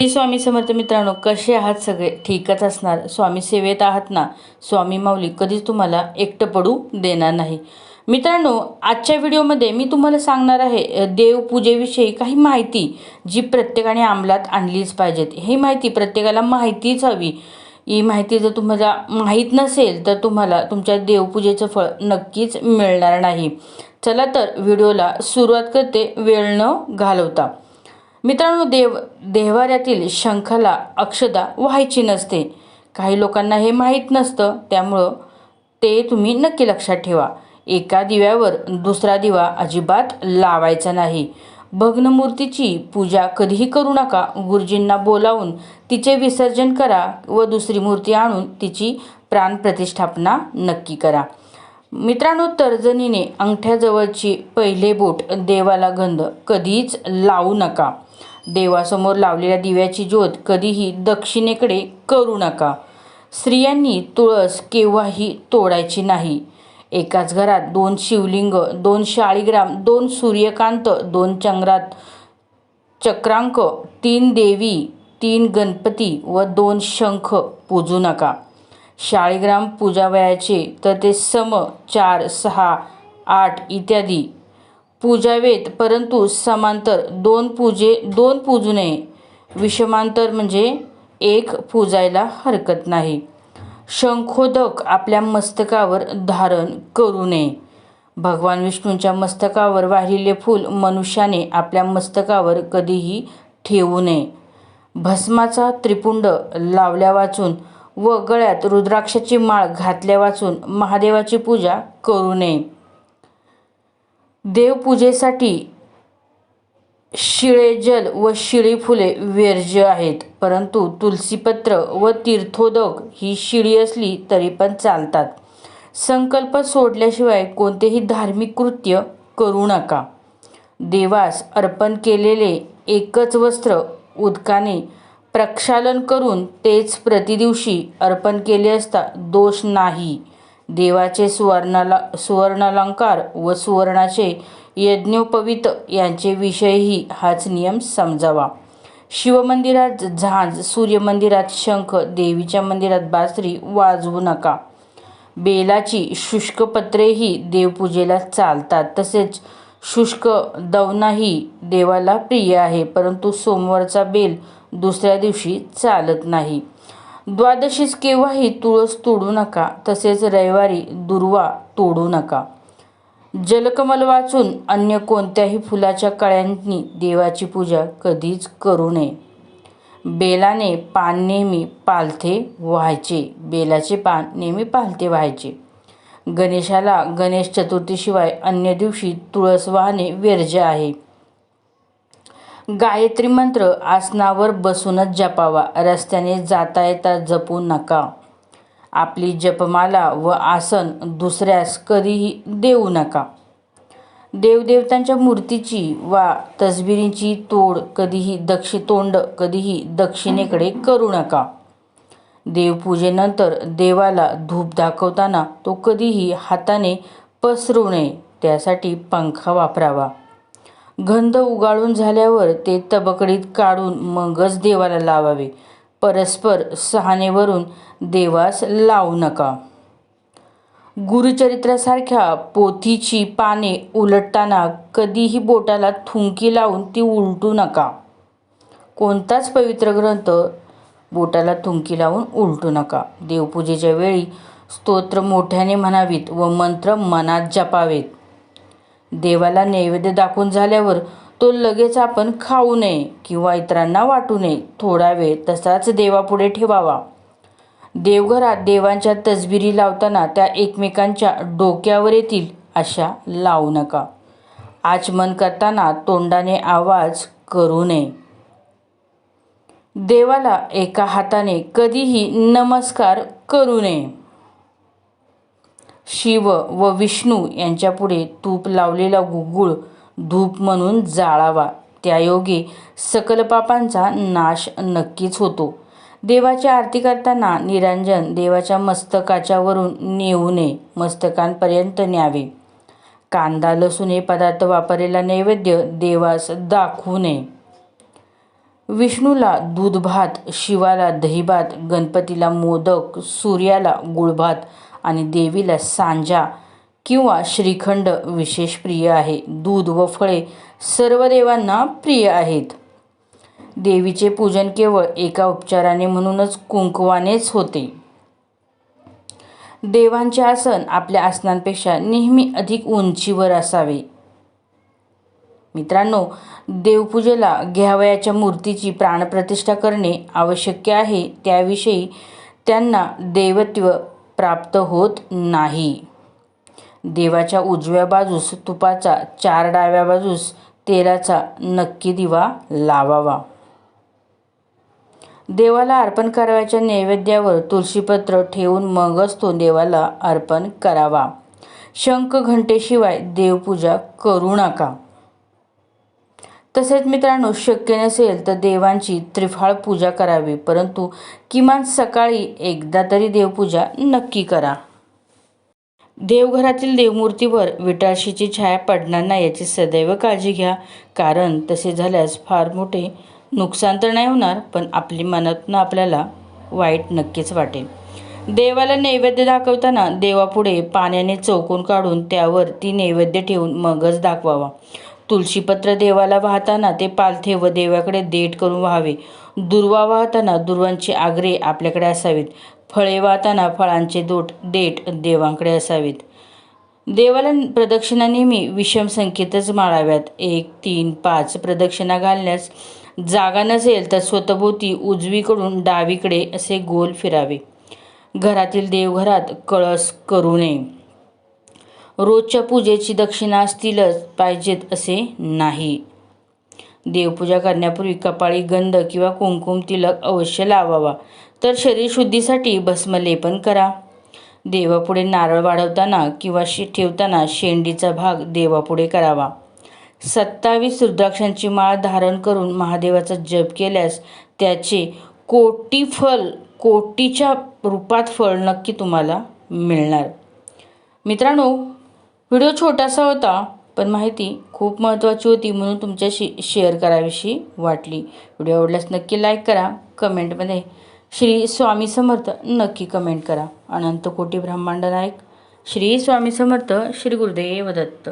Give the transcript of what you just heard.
श्री स्वामी समर्थ मित्रांनो कसे आहात सगळे? ठीकच असणार. स्वामी सेवेत आहात ना? स्वामी माऊली कधीच तुम्हाला एकटं पडू देणार नाही. मित्रांनो आजच्या व्हिडिओमध्ये मी तुम्हाला सांगणार आहे देवपूजेविषयी काही माहिती जी प्रत्येकाने अंमलात आणलीच पाहिजेत. ही माहिती प्रत्येकाला माहितीच हवी. ही माहिती जर तुम्हाला माहीत नसेल तर तुम्हाला तुमच्या देवपूजेचं फळ नक्कीच मिळणार नाही. चला तर व्हिडिओला सुरुवात करते वेळ न घालवता. मित्रांनो देव देवाऱ्यातील शंखाला अक्षदा व्हायची नसते. काही लोकांना हे माहीत नसतं. त्यामुळं ते तुम्ही नक्की लक्षात ठेवा. एका दिव्यावर दुसरा दिवा अजिबात लावायचा नाही. भग्नमूर्तीची पूजा कधीही करू नका. गुरुजींना बोलावून तिचे विसर्जन करा व दुसरी मूर्ती आणून तिची प्राणप्रतिष्ठापना नक्की करा. मित्रांनो तर्जनीने अंगठ्याजवळची पहिले बोट देवाला गंध कधीच लावू नका. देवासमोर लावलेल्या दिव्याची ज्योत कधीही दक्षिणेकडे करू नका. स्त्रियांनी तुळस केव्हाही तोडायची नाही. एकाच घरात दोन शिवलिंग दोन शाळीग्राम दोन सूर्यकांत दोन चंद्रात चक्रांक तीन देवी तीन गणपती व दोन शंख पूजू नका. शाळीग्राम पूजावयाचे तर ते सम चार सहा आठ इत्यादी. पूजावेत परंतु समांतर दोन पूजे दोन पूजू नये विषमांतर म्हणजे एक पूजायला हरकत नाही. शंखोदक आपल्या मस्तकावर धारण करू नये. भगवान विष्णूंच्या मस्तकावर वाहिलेले फूल मनुष्याने आपल्या मस्तकावर कधीही ठेवू नये. भस्माचा त्रिपुंड लावल्या वाचून व गळ्यात रुद्राक्षाची माळ घातल्या वाचून महादेवाची पूजा करू नये. देवपूजेसाठी शिळे जल व शिळी फुले वेर्ज्य आहेत परंतु तुलसीपत्र व तीर्थोदक ही शिळी असली तरी पण चालतात. संकल्प सोडल्याशिवाय कोणतेही धार्मिक कृत्य करू नका. देवास अर्पण केलेले एकच वस्त्र उदकाने प्रक्षालन करून तेच प्रतिदिवशी अर्पण केले असता दोष नाही. देवाचे सुवर्णाला सुवर्णालंकार व सुवर्णाचे यज्ञोपवीत यांचे विषयही हाच नियम समजावा. शिवमंदिरात झांज सूर्यमंदिरात शंख देवीच्या मंदिरात बासरी वाजवू नका. बेलाची शुष्क पत्रेही देवपूजेला चालतात. तसेच शुष्क दवनाही देवाला प्रिय आहे परंतु सोमवारचा बेल दुसऱ्या दिवशी चालत नाही. द्वादशीस केव्हाही तुळस तोडू नका तसेच रविवारी दुर्वा तोडू नका. जलकमल वाचून अन्य कोणत्याही फुलाच्या कळ्यांनी देवाची पूजा कधीच करू नये. बेलाने पान नेहमी पालथे व्हायचे. बेलाचे पान नेहमी पालथे व्हायचे. गणेशाला गणेश चतुर्थीशिवाय अन्य दिवशी तुळस वाहणे वर्ज्य आहे. गायत्री मंत्र आसनावर बसूनच जपावा. रस्त्याने जाता येता जपू नका. आपली जपमाला व आसन दुसऱ्यास कधीही देऊ नका. देवदेवतांच्या मूर्तीची वा तसबिरींची तोड कधीही दक्षि तोंड कधीही दक्षिणेकडे करू नका. देवपूजेनंतर देवाला धूप दाखवताना तो कधीही हाताने पसरू नये त्यासाठी पंखा वापरावा. गंध उगाळून झाल्यावर ते तबकडीत काढून मगच देवाला लावावे. परस्पर सहानेवरून देवास लावू नका. गुरुचरित्रासारख्या पोथीची पाने उलटताना कधीही बोटाला थुंकी लावून ती उलटू नका. कोणताच पवित्र ग्रंथ बोटाला थुंकी लावून उलटू नका. देवपूजेच्या वेळी स्तोत्र मोठ्याने म्हणावीत व मंत्र मनात जपावेत. देवाला नैवेद्य दाखवून झाल्यावर तो लगेच आपण खाऊ नये किंवा इतरांना वाटू नये. थोडा वेळ तसाच देवापुढे ठेवावा. देवघरात देवांच्या तसबिरी लावताना त्या एकमेकांच्या डोक्यावर येतील अशा लावू नका. आचमन करताना तोंडाने आवाज करू नये. देवाला एका हाताने कधीही नमस्कार करू नये. शिव व विष्णू यांच्यापुढे तूप लावलेला गुगुळ धूप म्हणून जाळावा. त्यायोगे सकल पापांचा नाश नक्कीच होतो. देवाची आरती करताना निरांजन देवाच्या मस्तकाच्या वरून नेऊ नये मस्तकांपर्यंत न्यावे. कांदा लसूण हे पदार्थ वापरलेला नैवेद्य देवास दाखवू नये. विष्णूला दूधभात शिवाला दहीभात गणपतीला मोदक सूर्याला गुळभात आणि देवीला सांजा किंवा श्रीखंड विशेष प्रिय आहे. दूध व फळे सर्व देवांना प्रिय आहेत. देवीचे पूजन केवळ एका उपचाराने म्हणूनच कुंकवानेच होते. देवांचे आसन आपल्या आसनांपेक्षा नेहमी अधिक उंचीवर असावे. मित्रांनो देवपूजेला घ्यावयाच्या मूर्तीची प्राणप्रतिष्ठा करणे आवश्यक आहे. त्याविषयी त्यांना देवत्व प्राप्त होत नाही. देवाच्या उजव्या बाजूस तुपाचा चार डाव्या बाजूस तेलाचा नक्की दिवा लावावा. देवाला अर्पण करावयाच्या नैवेद्यावर तुळशीपत्र ठेवून मगच तो देवाला अर्पण करावा. शंख घंटेशिवाय देवपूजा करू नका. तसेच मित्रांनो शक्य नसेल तर देवांची त्रिफाळ पूजा करावी परंतु किमान सकाळी एकदा तरी देवपूजा नक्की करा. देवघरातील देवमूर्तीवर विटाळशीची छाया पडणार नाही याची सदैव काळजी घ्या कारण तसे झाल्यास फार मोठे नुकसान तर नाही होणार पण आपली मनातून आपल्याला वाईट नक्कीच वाटेल. देवाला नैवेद्य दाखवताना देवापुढे पाण्याने चौकोन काढून त्यावर ती नैवेद्य ठेवून मगच दाखवावा. तुळशीपत्र देवाला वाहताना ते पालथे व देवाकडे देठ करून व्हावे. दुर्वा वाहताना दुर्वांचे आग्रे आपल्याकडे असावेत. फळे वाहताना फळांचे दोट देठ देवांकडे असावेत. देवाला प्रदक्षिणा नेहमी विषम संख्येतच माळाव्यात. एक तीन पाच प्रदक्षिणा घालण्यास जागा नसेल तर स्वतःभोवती उजवीकडून डावीकडे असे गोल फिरावे. घरातील देवघरात कळस करू नये. रोजच्या पूजेची दक्षिणा असतीलच पाहिजेत असे नाही. देवपूजा करण्यापूर्वी कपाळी गंध किंवा कुंकुम तिलक अवश्य लावावा. तर शरीरशुद्धीसाठी भस्मलेपन करा. देवापुढे नारळ वाढवताना किंवा शे ठेवताना शेंडीचा भाग देवापुढे करावा. सत्तावीस रुद्राक्षांची माळ धारण करून महादेवाचा जप केल्यास त्याचे कोटी फल कोटीच्या रूपात फळ नक्की तुम्हाला मिळणार. मित्रांनो व्हिडिओ छोटासा होता पण माहिती खूप महत्त्वाची होती म्हणून तुमच्याशी शेअर करावीशी वाटली. व्हिडिओ आवडल्यास नक्की लाईक करा कमेंटमध्ये श्री स्वामी समर्थ नक्की कमेंट करा. अनंत कोटी ब्रह्मांड नायक श्री स्वामी समर्थ श्री गुरुदेव दत्त.